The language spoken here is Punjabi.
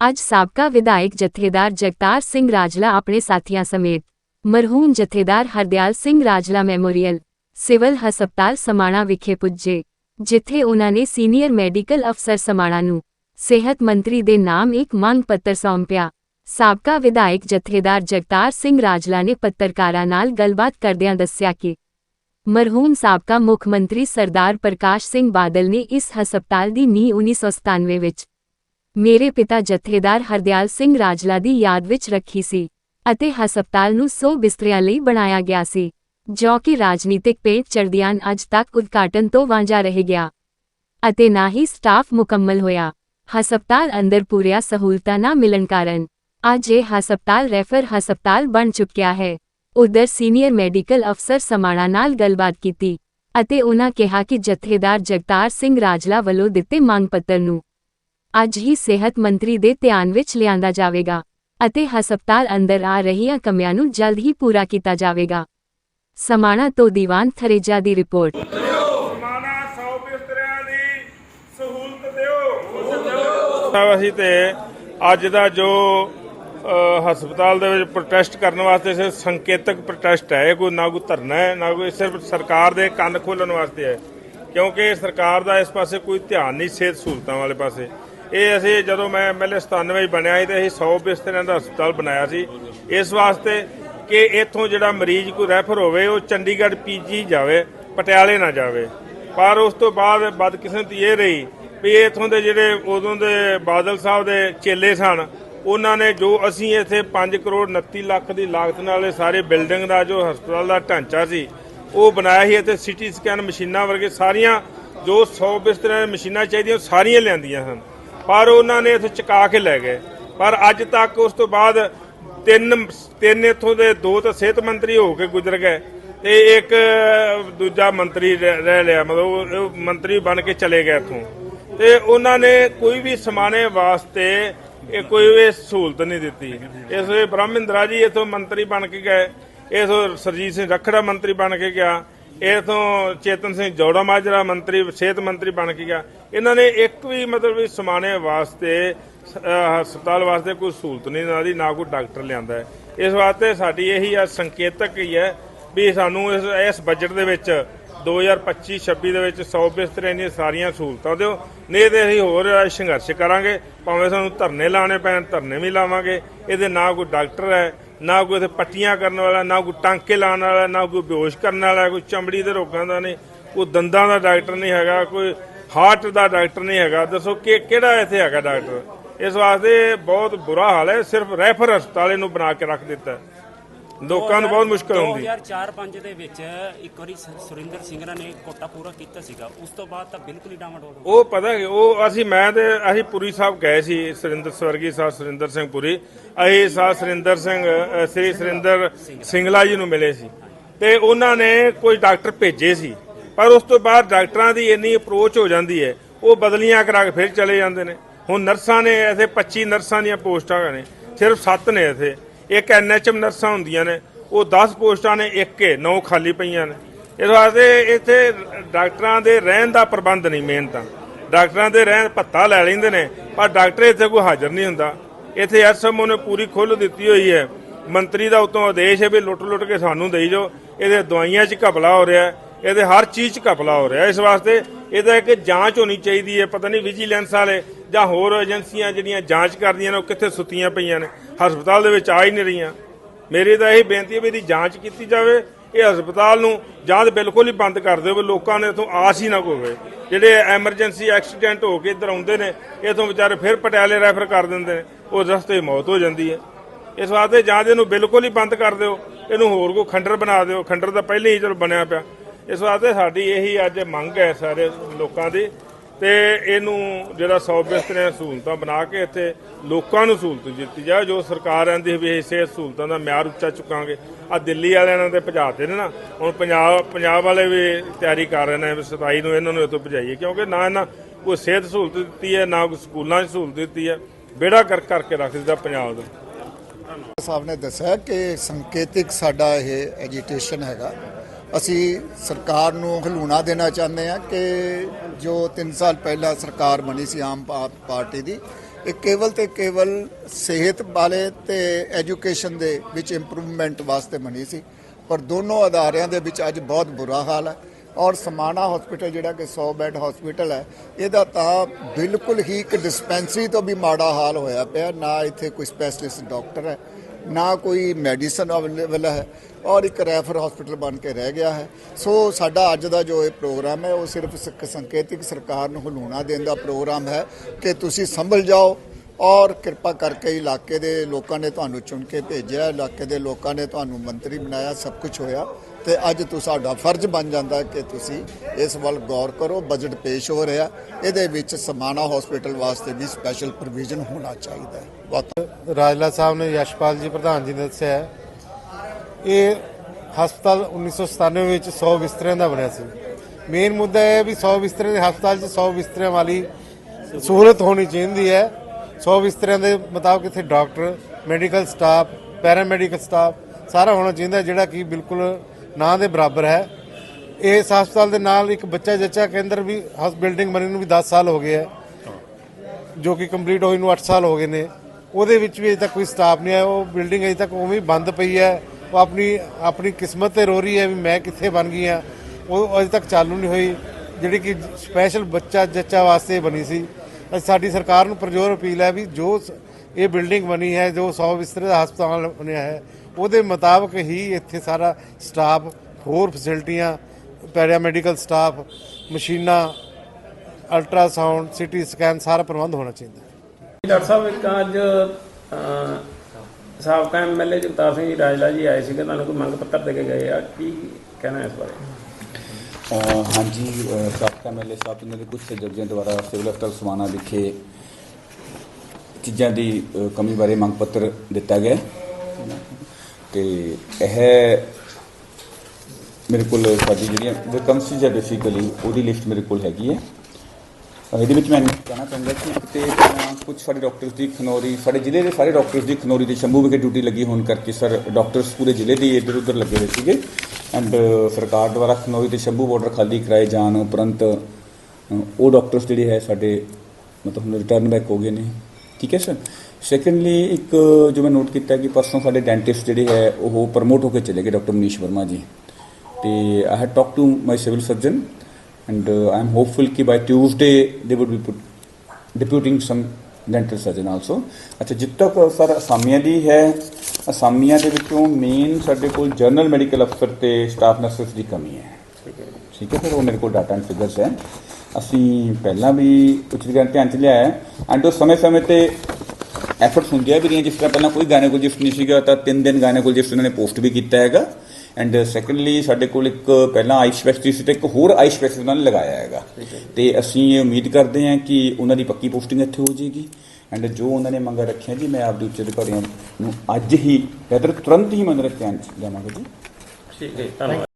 ਅੱਜ ਸਾਬਕਾ ਵਿਧਾਇਕ ਜਥੇਦਾਰ ਜਗਤਾਰ ਸਿੰਘ ਰਾਜਲਾ ਆਪਣੇ ਸਾਥੀਆਂ ਸਮੇਤ ਮਰਹੂਮ ਜਥੇਦਾਰ ਹਰਦਿਆਲ ਸਿੰਘ ਰਾਜਲਾ ਮੈਮੋਰੀਅਲ ਸਿਵਲ ਹਸਪਤਾਲ ਸਮਾਣਾ ਵਿਖੇ ਪੁੱਜੇ, ਜਿੱਥੇ ਉਨ੍ਹਾਂ ਨੇ ਸੀਨੀਅਰ ਮੈਡੀਕਲ ਅਫਸਰ ਸਮਾਣਾ ਨੂੰ ਸਿਹਤ ਮੰਤਰੀ ਦੇ ਨਾਮ ਇੱਕ ਮੰਗ ਪੱਤਰ ਸੌਂਪਿਆ। ਸਾਬਕਾ ਵਿਧਾਇਕ ਜਥੇਦਾਰ ਜਗਤਾਰ ਸਿੰਘ ਰਾਜਲਾ ਨੇ ਪੱਤਰਕਾਰਾਂ ਨਾਲ ਗੱਲਬਾਤ ਕਰਦਿਆਂ ਦੱਸਿਆ ਕਿ ਮਰਹੂਮ ਸਾਬਕਾ ਮੁੱਖ ਮੰਤਰੀ ਸਰਦਾਰ ਪ੍ਰਕਾਸ਼ ਸਿੰਘ ਬਾਦਲ ਨੇ ਇਸ ਹਸਪਤਾਲ ਦੀ ਨੀਂਹ 1997 ਵਿੱਚ ਮੇਰੇ ਪਿਤਾ ਜਥੇਦਾਰ ਹਰਦਿਆਲ ਸਿੰਘ ਰਾਜਲਾ ਦੀ ਯਾਦ ਵਿੱਚ ਰੱਖੀ ਸੀ ਅਤੇ ਹਸਪਤਾਲ ਨੂੰ 100 ਬਿਸਤਰਿਆਂ ਲਈ ਬਣਾਇਆ ਗਿਆ ਸੀ, ਜੋ ਕਿ ਰਾਜਨੀਤਿਕ ਪੇਚ ਚੜ੍ਹਦਿਆਂ ਅੱਜ ਤੱਕ ਉਦਘਾਟਨ ਤੋਂ ਵਾਂਝਾ ਰਹਿ ਗਿਆ ਅਤੇ ਨਾ ਹੀ ਸਟਾਫ ਮੁਕੰਮਲ ਹੋਇਆ। ਹਸਪਤਾਲ ਅੰਦਰ ਪੂਰੀਆਂ ਸਹੂਲਤਾਂ ਨਾ ਮਿਲਣ ਕਾਰਨ ਅੱਜ ਇਹ ਹਸਪਤਾਲ ਰੈਫਰ ਹਸਪਤਾਲ ਬਣ ਚੁੱਕਿਆ ਹੈ। ਉਧਰ ਸੀਨੀਅਰ ਮੈਡੀਕਲ ਅਫਸਰ ਸਮਾਣਾ ਨਾਲ ਗੱਲਬਾਤ ਕੀਤੀ ਅਤੇ ਉਨ੍ਹਾਂ ਕਿਹਾ ਕਿ ਜਥੇਦਾਰ ਜਗਤਾਰ ਸਿੰਘ ਰਾਜਲਾ ਵੱਲੋਂ ਦਿੱਤੇ ਮੰਗ ਪੱਤਰ ਨੂੰ ਅੱਜ ਹੀ ਸਿਹਤ ਮੰਤਰੀ ਦੇ ਧਿਆਨ ਵਿੱਚ ਲਿਆਂਦਾ ਜਾਵੇਗਾ ਅਤੇ ਹਸਪਤਾਲ ਅੰਦਰ ਆ ਰਹੀਆਂ ਕਮੀਆਂ ਨੂੰ ਜਲਦ ਹੀ ਪੂਰਾ ਕੀਤਾ ਜਾਵੇਗਾ। ਸਮਾਣਾ ਤੋਂ ਦੀਵਾਨ ਥਰੇਜਾ ਦੀ ਰਿਪੋਰਟ। ਸਮਾਨਾ 100 ਬਿਸਤਰਿਆਂ ਦੀ ਸਹੂਲਤ ਦਿਓ। ਅਸੀਂ ਤੇ ਅੱਜ ਦਾ ਜੋ ਹਸਪਤਾਲ ਦੇ ਵਿੱਚ ਪ੍ਰੋਟੈਸਟ ਕਰਨ ਵਾਸਤੇ ਸਿਰਫ ਸੰਕੇਤਕ ਪ੍ਰੋਟੈਸਟ ਹੈ ਕੋਈ ਨਾ ਕੋਈ ਧਰਨਾ ਹੈ, ਨਾ ਕੋਈ ਸਿਰਫ ਸਰਕਾਰ ਦੇ ਕੰਨ ਖੋਲਣ ਵਾਸਤੇ ਹੈ। ਕਿਉਂਕਿ ਸਰਕਾਰ ਦਾ ਇਸ ਪਾਸੇ ਕੋਈ ਧਿਆਨ ਨਹੀਂ, ਸਿਹਤ ਸਹੂਲਤਾਂ ਵਾਲੇ ਪਾਸੇ। ਇਹ ਅਸੀਂ ਜਦੋਂ ਮੈਂ ਐਮਐਲਏ 97 ਵਿੱਚ ਬਣਿਆ ਸੀ ਤੇ ਅਸੀਂ 100 ਬਿਸਤਰਿਆਂ ਦਾ ਹਸਪਤਾਲ ਬਣਾਇਆ ਸੀ। ਇਸ ਵਾਸਤੇ ਕਿ ਇੱਥੋਂ ਜਿਹੜਾ ਮਰੀਜ਼ ਕੋਈ ਰੈਫਰ ਹੋਵੇ, ਉਹ ਚੰਡੀਗੜ੍ਹ ਪੀਜੀ ਜਾਵੇ, ਪਟਿਆਲੇ ਨਾ ਜਾਵੇ। ਪਰ ਉਸ ਤੋਂ ਬਾਅਦ ਬਦਕਿਸਮਤੀ ਇਹ ਰਹੀ ਵੀ ਇੱਥੋਂ ਦੇ ਜਿਹੜੇ ਉਦੋਂ ਦੇ ਬਾਦਲ ਸਾਹਿਬ ਦੇ ਚੇਲੇ ਸਨ, ਉਹਨਾਂ ਨੇ ਜੋ ਅਸੀਂ ਇੱਥੇ 5 ਕਰੋੜ 29 ਲੱਖ ਦੀ ਲਾਗਤ ਨਾਲ ਇਹ ਸਾਰੇ ਬਿਲਡਿੰਗ ਦਾ, ਜੋ ਹਸਪਤਾਲ ਦਾ ਢਾਂਚਾ ਸੀ, ਉਹ ਬਣਾਇਆ ਸੀ ਇੱਥੇ ਸਿਟੀ ਸਕੈਨ ਮਸ਼ੀਨਾਂ ਵਰਗੇ ਸਾਰੀਆਂ ਜੋ 100 ਬਿਸਤਰਿਆਂ ਦੀਆਂ ਮਸ਼ੀਨਾਂ ਚਾਹੀਦੀਆਂ, ਉਹ ਸਾਰੀਆਂ ਲਿਆਂਦੀਆਂ ਹਨ ਪਰ ਉਹਨਾਂ ਨੇ ਇੱਥੇ ਚੁਕਾ ਕੇ ਲੈ ਗਏ। ਪਰ ਅੱਜ ਤੱਕ ਉਸ ਤੋਂ ਬਾਅਦ ਤਿੰਨ ਤਿੰਨ ਇੱਥੋਂ ਦੇ ਦੋ ਤਾਂ ਸਿਹਤ ਮੰਤਰੀ ਹੋ ਕੇ ਗੁਜ਼ਰ ਗਏ ਤੇ ਇੱਕ ਦੂਜਾ ਮੰਤਰੀ ਰਹਿ ਰਹਿ ਲਿਆ, ਮਤਲਬ ਉਹ- ਮੰਤਰੀ ਬਣ ਕੇ ਚਲੇ ਗਏ ਇੱਥੋਂ। ਤੇ ਉਹਨਾਂ ਨੇ ਕੋਈ ਵੀ ਸਮਾਨੇ ਵਾਸਤੇ ਇਹ ਕੋਈ ਵੀ ਸਹੂਲਤ ਨਹੀਂ ਦਿੱਤੀ। ਇਸ ਵੇ ਬ੍ਰਹਮਿੰਦਰਾ ਜੀ ਇਥੋਂ ਮੰਤਰੀ ਬਣ ਕੇ ਗਏ ਇਥੋਂ ਸਰਜੀਤ ਸਿੰਘ ਰੱਖੜਾ ਮੰਤਰੀ ਬਣ ਕੇ ਗਿਆ ਇਹ ਇਥੋਂ ਚੇਤਨ ਸਿੰਘ ਜੋੜਾ ਮਾਜਰਾ ਮੰਤਰੀ, ਸਿਹਤ ਮੰਤਰੀ ਬਣ ਕੇ ਗਿਆ। ਇਹਨਾਂ ਨੇ ਇੱਕ ਵੀ ਮਤਲਬ ਵੀ ਸਮਾਣੇ ਵਾਸਤੇ ਹਸਪਤਾਲ ਵਾਸਤੇ ਕੋਈ ਸਹੂਲਤ ਨਹੀਂ, ਨਾ ਦੀ, ਨਾ ਕੋਈ ਡਾਕਟਰ ਲਿਆਂਦਾ। ਇਸ ਵਾਸਤੇ ਸਾਡੀ ਇਹੀ ਆ ਸੰਕੇਤਕ ਹੀ ਹੈ ਵੀ ਸਾਨੂੰ ਇਸ ਇਸ ਬਜਟ ਦੇ ਵਿੱਚ 2025-26 ਦੇ ਵਿੱਚ 100 ਬਿਸਤਰੇ ਦੀਆਂ ਸਾਰੀਆਂ ਸਹੂਲਤਾਂ ਦਿਓ। ਨਹੀਂ ਤੇ ਅਸੀਂ ਹੋਰ ਸੰਘਰਸ਼ ਕਰਾਂਗੇ। ਭਾਵੇਂ ਸਾਨੂੰ ਧਰਨੇ ਲਾਣੇ ਪੈਣ, ਧਰਨੇ ਵੀ ਲਾਵਾਂਗੇ। ਇਹਦੇ ਨਾ ਕੋਈ ਡਾਕਟਰ ਹੈ। ਨਾ ਕੋਈ ਇੱਥੇ ਪੱਟੀਆਂ ਕਰਨ ਵਾਲਾ, ਨਾ ਕੋਈ ਟਾਂਕੇ ਲਾਉਣ ਵਾਲਾ, ਨਾ ਕੋਈ ਬੇਹੋਸ਼ ਕਰਨ ਵਾਲਾ, ਕੋਈ ਚਮੜੀ ਦੇ ਰੋਗਾਂ ਦਾ ਨਹੀਂ, ਕੋਈ ਦੰਦਾਂ ਦਾ ਡਾਕਟਰ ਨਹੀਂ ਹੈਗਾ, ਕੋਈ ਹਾਰਟ ਦਾ ਡਾਕਟਰ ਨਹੀਂ ਹੈਗਾ। ਦੱਸੋ ਕਿ ਕਿਹੜਾ ਇੱਥੇ ਹੈਗਾ ਡਾਕਟਰ? ਇਸ ਵਾਸਤੇ ਬਹੁਤ ਬੁਰਾ ਹਾਲ ਹੈ, ਸਿਰਫ ਰੈਫਰ ਹਸਪਤਾਲ ਇਹਨੂੰ ਬਣਾ ਕੇ ਰੱਖ ਦਿੱਤਾ। ਲੋਕਾਂ ਨੂੰ ਬਹੁਤ ਮੁਸ਼ਕਲ ਹੁੰਦੀ ਹੈ 2004-5 ਦੇ ਵਿੱਚ ਇੱਕ ਵਾਰੀ ਸ- ਸੁਰਿੰਦਰ ਸਿੰਘ ਨੇ ਕੋਟਾ ਪੂਰਾ ਕੀਤਾ ਸੀਗਾ। ਉਸ ਤੋਂ ਬਾਅਦ ਤਾਂ ਬਿਲਕੁਲ ਹੀ ਡਾਵਾਡੋਲ ਹੋ ਉਹ ਪਤਾ ਕਿ ਉਹ ਅਸੀਂ ਮੈਂ ਤੇ ਅਸੀਂ ਪੁਰੀ ਸਾਹਿਬ ਗਏ ਸੀ ਸੁਰਿੰਦਰ ਸਵਰਗੀ ਸਾਹਿਬ ਸੁਰਿੰਦਰ ਸਿੰਘ ਪੁਰੀ। ਅਸੀਂ ਸਾਹਿਬ ਸੁਰਿੰਦਰ ਸਿੰਘ ਅ, ਸ੍ਰੀ ਸੁਰਿੰਦਰ ਸਿੰਗਲਾ ਜੀ ਨੂੰ ਮਿਲੇ ਸੀ। ਤੇ ਉਹਨਾਂ ਨੇ ਕੋਈ ਡਾਕਟਰ ਭੇਜੇ ਸੀ। ਪਰ ਉਸ ਤੋਂ ਬਾਅਦ ਡਾਕਟਰਾਂ ਦੀ ਇੰਨੀ ਅਪਰੋਚ ਹੋ ਜਾਂਦੀ ਹੈ ਉਹ ਬਦਲੀਆਂ ਕਰਾ ਕੇ ਫਿਰ ਚਲੇ ਜਾਂਦੇ ਨੇ। ਹੁਣ ਨਰਸਾਂ ਨੇ ਇੱਥੇ 25 ਨਰਸਾਂ ਦੀਆਂ ਪੋਸਟਾਂ ਨੇ ਸਿਰਫ 7 ਨੇ ਇੱਥੇ। ਇੱਕ ਐਨਐਚਐਮ ਨਰਸਾਂ ਹੁੰਦੀਆਂ ਨੇ, ਉਹ 10 ਪੋਸਟਾਂ ਨੇ, ਇੱਕ ਕੇ 9 ਖਾਲੀ ਪਈਆਂ ਨੇ। ਇਸ ਵਾਸਤੇ ਇੱਥੇ ਡਾਕਟਰਾਂ ਦੇ ਰਹਿਣ ਦਾ ਪ੍ਰਬੰਧ ਨਹੀਂ ਮੇਨ ਤਾਂ। ਡਾਕਟਰਾਂ ਦੇ ਰਹਿਣ ਭੱਤਾ ਲੈ ਲੈਂਦੇ ਨੇ, ਪਰ ਡਾਕਟਰ ਇੱਥੇ ਕੋਈ ਹਾਜ਼ਰ ਨਹੀਂ ਹੁੰਦਾ। ਇੱਥੇ ਐਸਐਮਓ ਨੇ ਪੂਰੀ ਖੁੱਲ੍ਹ ਦਿੱਤੀ ਹੋਈ ਹੈ। ਮੰਤਰੀ ਦਾ ਉਤੋਂ ਆਦੇਸ਼ ਹੈ ਵੀ ਲੁੱਟ ਲੁੱਟ ਕੇ ਸਾਨੂੰ ਦੇਈ ਜਾਓ। ਇਹਦੇ ਦਵਾਈਆਂ 'ਚ ਘਪਲਾ ਹੋ ਰਿਹਾ, ਇਹਦੇ ਹਰ ਚੀਜ਼ 'ਚ ਘਪਲਾ ਹੋ ਰਿਹਾ। ਇਸ ਵਾਸਤੇ ਇਹਦਾ ਇੱਕ ਜਾਂਚ ਹੋਣੀ ਚਾਹੀਦੀ ਹੈ, ਪਤਾ ਨਹੀਂ ਵਿਜੀਲੈਂਸ ਵਾਲੇ ਜਾਂ ਹੋਰ ਏਜੰਸੀਆਂ ਜਿਹੜੀਆਂ ਜਾਂਚ ਕਰਦੀਆਂ ਨੇ, ਉਹ ਕਿੱਥੇ ਸੁੱਤੀਆਂ ਪਈਆਂ ਨੇ। ਹਸਪਤਾਲ ਦੇ ਵਿੱਚ ਆ ਹੀ ਨਹੀਂ ਰਹੀਆਂ। ਮੇਰੀ ਤਾਂ ਇਹ ਬੇਨਤੀ ਹੈ ਵੀ ਇਹਦੀ ਜਾਂਚ ਕੀਤੀ ਜਾਵੇ। ਇਹ ਹਸਪਤਾਲ ਨੂੰ ਜਾਂ ਤਾਂ ਬਿਲਕੁਲ ਹੀ ਬੰਦ ਕਰ ਦਿਓ ਵੀ ਲੋਕਾਂ ਨੇ ਇਥੋਂ ਆਸ ਹੀ ਨਾ ਹੋਵੇ। ਜਿਹੜੇ ਐਮਰਜੈਂਸੀ ਐਕਸੀਡੈਂਟ ਹੋ ਕੇ ਇੱਧਰ ਆਉਂਦੇ ਨੇ, ਇਥੋਂ ਵਿਚਾਰੇ ਫਿਰ ਪਟਿਆਲੇ ਰੈਫਰ ਕਰ ਦਿੰਦੇ ਨੇ। ਉਹ ਰਸਤੇ ਮੌਤ ਹੋ ਜਾਂਦੀ ਹੈ। ਇਸ ਵਾਸਤੇ ਜਾਂ ਤਾਂ ਇਹਨੂੰ ਬਿਲਕੁਲ ਹੀ ਬੰਦ ਕਰ ਦਿਓ। ਇਹਨੂੰ ਹੋਰ ਕੋਈ ਖੰਡਰ ਬਣਾ ਦਿਓ। ਖੰਡਰ ਤਾਂ ਪਹਿਲੇ ਹੀ ਚਲੋ ਬਣਿਆ ਪਿਆ। ਇਸ ਵਾਸਤੇ ਸਾਡੀ ਇਹੀ ਅੱਜ ਮੰਗ ਹੈ ਸਾਰੇ ਲੋਕਾਂ ਦੀ ਤੇ ਇਹਨੂੰ ਜਿਹੜਾ 100 ਬਿਸਤਰਿਆਂ ਸਹੂਲਤਾਂ ਬਣਾ ਕੇ ਇੱਥੇ ਲੋਕਾਂ ਨੂੰ ਸਹੂਲਤ ਦਿੱਤੀ ਜਾਏ ਜੋ ਸਰਕਾਰ ਆਂਦੀ ਵੀ ਇਹ ਸਿਹਤ ਸਹੂਲਤਾਂ ਦਾ ਮਿਆਰ ਉੱਚਾ ਚੁੱਕਾਂਗੇ। ਆ ਦਿੱਲੀ ਵਾਲਿਆਂ ਨੇ ਤੇ ਭਜਾਤੇ ਨੇ ਨਾ। ਹੁਣ ਪੰਜਾਬ ਪੰਜਾਬ ਵਾਲੇ ਵੀ ਤਿਆਰੀ ਕਰ ਰਹੇ ਨੇ ਵੀ 27 ਨੂੰ ਇਹਨਾਂ ਨੂੰ ਇੱਥੋਂ ਭਜਾਈਏ, ਕਿਉਂਕਿ ਨਾ ਇਹਨਾਂ ਕੋਈ ਸਿਹਤ ਸਹੂਲਤ ਦਿੱਤੀ ਹੈ, ਨਾ ਕੋਈ ਸਕੂਲਾਂ 'ਚ ਸਹੂਲਤ ਦਿੱਤੀ ਹੈ। ਬੇੜਾ ਕਰ ਕਰਕੇ ਰੱਖ ਦਿੱਤਾ ਪੰਜਾਬ ਦਾ। ਸਾਹਿਬ ਨੇ ਦੱਸਿਆ ਕਿ ਸੰਕੇਤਿਕ ਸਾਡਾ ਇਹ ਐਜੀਟੇਸ਼ਨ ਹੈਗਾ। ਅਸੀਂ ਸਰਕਾਰ ਨੂੰ ਹਲੂਣਾ ਦੇਣਾ ਚਾਹੁੰਦੇ ਹਾਂ ਕਿ ਜੋ 3 ਸਾਲ ਪਹਿਲਾਂ ਸਰਕਾਰ ਬਣੀ ਸੀ ਆਮ ਪਾ- ਪਾਰਟੀ ਦੀ, ਇਹ ਕੇਵਲ ਤੇ ਕੇਵਲ ਸਿਹਤ ਵਾਲੇ ਤੇ ਐਜੂਕੇਸ਼ਨ ਦੇ ਵਿੱਚ ਇੰਪਰੂਵਮੈਂਟ ਵਾਸਤੇ ਬਣੀ ਸੀ। ਪਰ ਦੋਨੋਂ ਅਦਾਰਿਆਂ ਦੇ ਵਿੱਚ ਅੱਜ ਬਹੁਤ ਬੁਰਾ ਹਾਲ ਹੈ ਔਰ ਸਮਾਣਾ ਹਸਪੀਟਲ ਜਿਹੜਾ ਕਿ 100 ਬੈੱਡ ਹਸਪੀਟਲ ਹੈ, ਇਹਦਾ ਤਾਂ ਬਿਲਕੁਲ ਹੀ ਇੱਕ ਡਿਸਪੈਂਸਰੀ ਤੋਂ ਵੀ ਮਾੜਾ ਹਾਲ ਹੋਇਆ ਪਿਆ, ਨਾ ਇੱਥੇ ਕੋਈ ਸਪੈਸ਼ਲਿਸਟ ਡਾਕਟਰ ਹੈ। ਨਾ ਕੋਈ ਮੈਡੀਸਨ ਅਵੇਲੇਬਲ ਹੈ ਔਰ ਇੱਕ ਰੈਫਰ ਹਸਪੀਟਲ ਬਣ ਕੇ ਰਹਿ ਗਿਆ ਹੈ। ਸੋ ਸਾਡਾ ਅੱਜ ਦਾ ਜੋ ਇਹ ਪ੍ਰੋਗਰਾਮ ਹੈ, ਉਹ ਸਿਰਫ ਇੱਕ ਸੰਕੇਤਿਕ ਸਰਕਾਰ ਨੂੰ ਹਲੂਣਾ ਦੇਣ ਦਾ ਪ੍ਰੋਗਰਾਮ ਹੈ ਕਿ ਤੁਸੀਂ ਸੰਭਲ ਜਾਓ ਔਰ ਕਿਰਪਾ ਕਰਕੇ ਇਲਾਕੇ ਦੇ ਲੋਕਾਂ ਨੇ ਤੁਹਾਨੂੰ ਚੁਣ ਕੇ ਭੇਜਿਆ, ਇਲਾਕੇ ਦੇ ਲੋਕਾਂ ਨੇ ਤੁਹਾਨੂੰ ਮੰਤਰੀ ਬਣਾਇਆ, ਸਭ ਕੁਝ ਹੋਇਆ। ਤੇ ਅੱਜ ਤੋਂ, ਸਾਡਾ ਫਰਜ਼ ਬਣ ਜਾਂਦਾ ਕਿ ਤੁਸੀਂ ਇਸ ਵੱਲ ਗੌਰ ਕਰੋ ਬਜਟ ਪੇਸ਼ ਹੋ ਰਿਹਾ। ਇਹਦੇ ਵਿੱਚ ਸਮਾਣਾ ਹਸਪੀਟਲ ਵਾਸਤੇ ਵੀ ਸਪੈਸ਼ਲ ਪ੍ਰੋਵੀਜ਼ਨ ਹੋਣਾ ਚਾਹੀਦਾ ਹੈ। ਰਾਜਲਾ ਸਾਹਿਬ ਨੇ ਯਸ਼ਪਾਲ ਜੀ, ਪ੍ਰਧਾਨ ਜੀ ਨੇ ਦੱਸਿਆ ਇਹ ਹਸਪਤਾਲ 1997 ਵਿੱਚ 100 ਬਿਸਤਰਿਆਂ ਦਾ ਬਣਿਆ ਸੀ। ਮੇਨ ਮੁੱਦਾ ਇਹ ਹੈ ਵੀ 100 ਬਿਸਤਰੇ ਦੇ ਹਸਪਤਾਲ 'ਚ 100 ਬਿਸਤਰਿਆਂ ਵਾਲੀ ਸਹੂਲਤ ਹੋਣੀ ਚਾਹੀਦੀ ਹੈ। 100 ਬਿਸਤਰਿਆਂ ਦੇ ਮੁਤਾਬਕ ਇੱਥੇ doctor medical staff paramedical staff ਸਾਰਾ ਹੋਣਾ ਚਾਹੀਦਾ ਜਿਹੜਾ ਕਿ ਬਿਲਕੁਲ ਨਾਂ ਦੇ ਬਰਾਬਰ ਹੈ। ਇਸ ਹਸਪਤਾਲ ਦੇ ਨਾਲ ਇੱਕ ਬੱਚਾ ਜੱਚਾ ਕੇਂਦਰ ਵੀ, ਹਸ, ਬਿਲਡਿੰਗ ਬਣੀ ਨੂੰ ਵੀ 10 ਸਾਲ ਹੋ ਗਏ ਹੈ। ਜੋ ਕਿ ਕੰਪਲੀਟ ਹੋਈ ਨੂੰ 8 ਸਾਲ ਹੋ ਗਏ ਨੇ। ਉਹਦੇ ਵਿੱਚ ਵੀ ਅਜੇ ਤੱਕ ਕੋਈ ਸਟਾਫ ਨਹੀਂ ਆਇਆ। ਉਹ ਬਿਲਡਿੰਗ ਅਜੇ ਤੱਕ ਉਵੇਂ ਹੀ ਬੰਦ ਪਈ ਹੈ। ਉਹ ਆਪਣੀ ਆਪਣੀ ਕਿਸਮਤ ਤੇ ਰੋ ਰਹੀ ਹੈ ਵੀ ਮੈਂ ਕਿੱਥੇ ਬਣ ਗਈ ਆ ਉਹ ਅਜੇ ਤੱਕ ਚਾਲੂ ਨਹੀਂ ਹੋਈ। ਜਿਹੜੀ ਕਿ ਸਪੈਸ਼ਲ ਬੱਚਾ ਜੱਚਾ ਵਾਸਤੇ ਬਣੀ ਸੀ। ਸਾਡੀ ਸਰਕਾਰ ਨੂੰ ਪ੍ਰਜੋਰ ਅਪੀਲ ਹੈ ਵੀ ਜੋ ਸ- ਇਹ ਬਿਲਡਿੰਗ ਬਣੀ ਹੈ ਜੋ 100 ਬਿਸਤਰੇ ਦਾ ਹਸਪਤਾਲ ਬਣਿਆ ਹੈ ਉਹਦੇ ਮੁਤਾਬਕ ਹੀ ਇੱਥੇ ਸਾਰਾ ਸਟਾਫ ਹੋਰ ਫੈਸਿਲਿਟੀਆਂ ਪੈਰਾਮੈਡੀਕਲ ਸਟਾਫ ਮਸ਼ੀਨਾਂ ਅਲਟਰਾਸਾਊਂਡ ਸਿਟੀ ਸਕੈਨ ਸਾਰਾ ਪ੍ਰਬੰਧ ਹੋਣਾ ਚਾਹੀਦਾ। ਹੈ ਡਾਕਟਰ ਸਾਹਿਬ ਇੱਕ ਅੱਜ ਸਾਬਕਾ ਐਮਐਲਏ ਜਗਤਾਰ ਸਿੰਘ ਜੀ ਰਾਜਲਾ ਜੀ ਆਏ ਸੀਗੇ ਤੁਹਾਨੂੰ ਕੋਈ ਮੰਗ ਪੱਤਰ ਦੇ ਕੇ ਗਏ ਆ? ਕੀ ਕਹਿਣਾ ਇਸ ਬਾਰੇ? ਹਾਂਜੀ ਸਾਬਕਾ ਐਮਐਲਏ ਸਾਹਿਬ ਜੀ ਦੇ ਕੁਝ ਸਹਿਯੋਗੀਆਂ ਦੁਆਰਾ ਸਿਵਲ ਹਸਪਤਾਲ ਸਮਾਣਾ ਵਿਖੇ ਚੀਜ਼ਾਂ ਦੀ ਕਮੀ ਬਾਰੇ ਮੰਗ ਪੱਤਰ ਦਿੱਤਾ ਗਿਆ। ਹੈ। ਤੇ ਇਹ ਮੇਰੇ ਕੋਲ ਸਾਡੀ ਜਿਹੜੀਆਂ ਵੈਕੰਸੀਜ਼ ਹੈ ਬੇਸਿਕਲੀ ਉਹਦੀ ਲਿਸਟ ਮੇਰੇ ਕੋਲ ਹੈਗੀ ਹੈ। ਇਹਦੇ ਵਿੱਚ ਮੈਂ ਕਹਿਣਾ ਚਾਹੁੰਦਾ ਕਿ ਇੱਕ ਤੇ ਕੁਝ ਸਾਡੇ ਡਾਕਟਰਸ ਦੀ ਖਨੌਰੀ, ਸਾਡੇ ਜ਼ਿਲ੍ਹੇ ਦੇ ਸਾਰੇ ਡਾਕਟਰਸ ਦੀ ਖਨੌਰੀ ਦੇ ਸ਼ੰਭੂ ਵਿਖੇ ਡਿਊਟੀ ਲੱਗੀ ਹੋਣ ਕਰਕੇ ਸਰ ਡਾਕਟਰਸ ਪੂਰੇ ਜ਼ਿਲ੍ਹੇ ਦੇ ਇੱਧਰ ਉੱਧਰ ਲੱਗੇ ਹੋਏ ਸੀਗੇ। ਐਂਡ ਸਰਕਾਰ ਦੁਆਰਾ ਖਨੌਰੀ ਤੇ ਸ਼ੰਭੂ ਬਾਰਡਰ ਖਾਲੀ ਕਰਾਏ ਜਾਣ ਉਪਰੰਤ ਉਹ ਡਾਕਟਰਸ ਜਿਹੜੇ ਹੈ ਸਾਡੇ ਮਤਲਬ ਹੁਣ ਰਿਟਰਨ ਬੈਕ ਹੋ ਗਏ ਨੇ। ਠੀਕ ਹੈ ਸਰ? ਸੈਕੰਡਲੀ ਇੱਕ ਜੋ ਮੈਂ ਨੋਟ ਕੀਤਾ ਕਿ ਪਰਸੋਂ ਸਾਡੇ ਡੈਂਟਿਸਟ ਜਿਹੜੇ ਹੈ ਉਹ ਪ੍ਰਮੋਟ ਹੋ ਕੇ ਚਲੇ ਗਏ ਡਾਕਟਰ ਮਨੀਸ਼ ਵਰਮਾ ਜੀ। ਤੇ I had talk to my civil surgeon and I am hopeful ਕਿ by Tuesday they would be put deputing some dental surgeon also ਅੱਛਾ ਜਿੱਦ ਤੱਕ ਸਰ ਅਸਾਮੀਆਂ ਦੀ ਹੈ ਅਸਾਮੀਆਂ ਦੇ ਵਿੱਚੋਂ ਮੇਨ ਸਾਡੇ ਕੋਲ ਜਨਰਲ ਮੈਡੀਕਲ ਅਫਸਰ ਤੇ ਸਟਾਫ ਨਰਸਸ ਦੀ ਕਮੀ ਹੈ। ਠੀਕ ਹੈ ਫਿਰ ਉਹ ਮੇਰੇ ਕੋਲ ਡਾਟਾ ਐਂਡ ਫਿਗਰਸ ਹੈ। ਅਸੀਂ ਪਹਿਲਾਂ ਵੀ ਕੁਝ ਵੀ ਧਿਆਨ ਚ ਲਿਆ ਹੈ। ਐਂਡ ਉਹ ਸਮੇਂ-ਸਮੇਂ ਤੇ ਐਫਰਟਸ ਹੁੰਦੇ ਆ ਵੀ ਰਹੀਆਂ ਜਿਸ ਤਰ੍ਹਾਂ ਪਹਿਲਾਂ ਕੋਈ ਗਾਇਨੋਕੋਲੋਜਿਸਟ ਨਹੀਂ ਸੀਗਾ ਤਾਂ ਤਿੰਨ ਦਿਨ ਗਾਇਨੋਕੋਲੋਜਿਸਟ ਉਹਨਾਂ ਨੇ ਪੋਸਟ ਵੀ ਕੀਤਾ ਹੈਗਾ। ਐਂਡ ਸੈਕੰਡਲੀ ਸਾਡੇ ਕੋਲ ਇੱਕ ਪਹਿਲਾਂ ਆਈ ਸਪੈਸ਼ਲਿਸਟ ਤੇ ਇੱਕ ਹੋਰ ਆਈ ਸਪੈਸ਼ਲਿਸਟ ਉਹਨਾਂ ਨੇ ਲਗਾਇਆ ਹੈਗਾ। ਤੇ ਅਸੀਂ ਇਹ ਉਮੀਦ ਕਰਦੇ ਹਾਂ ਕਿ ਉਹਨਾਂ ਦੀ ਪੱਕੀ ਪੋਸਟਿੰਗ ਇੱਥੇ ਹੋ ਜਾਏਗੀ। ਐਂਡ ਜੋ ਉਹਨਾਂ ਨੇ ਮੰਗਾਂ ਰੱਖੀਆਂ ਜੀ ਮੈਂ ਆਪਦੇ ਉੱਚ ਅਧਿਕਾਰੀਆਂ ਨੂੰ ਅੱਜ ਹੀ ਵੈਦਰ ਤੁਰੰਤ ਹੀ ਮੰਨ ਰੱਖਿਆ ਜਾਵਾਂਗਾ ਜੀ। ਠੀਕ ਹੈ ਧੰਨਵਾਦ।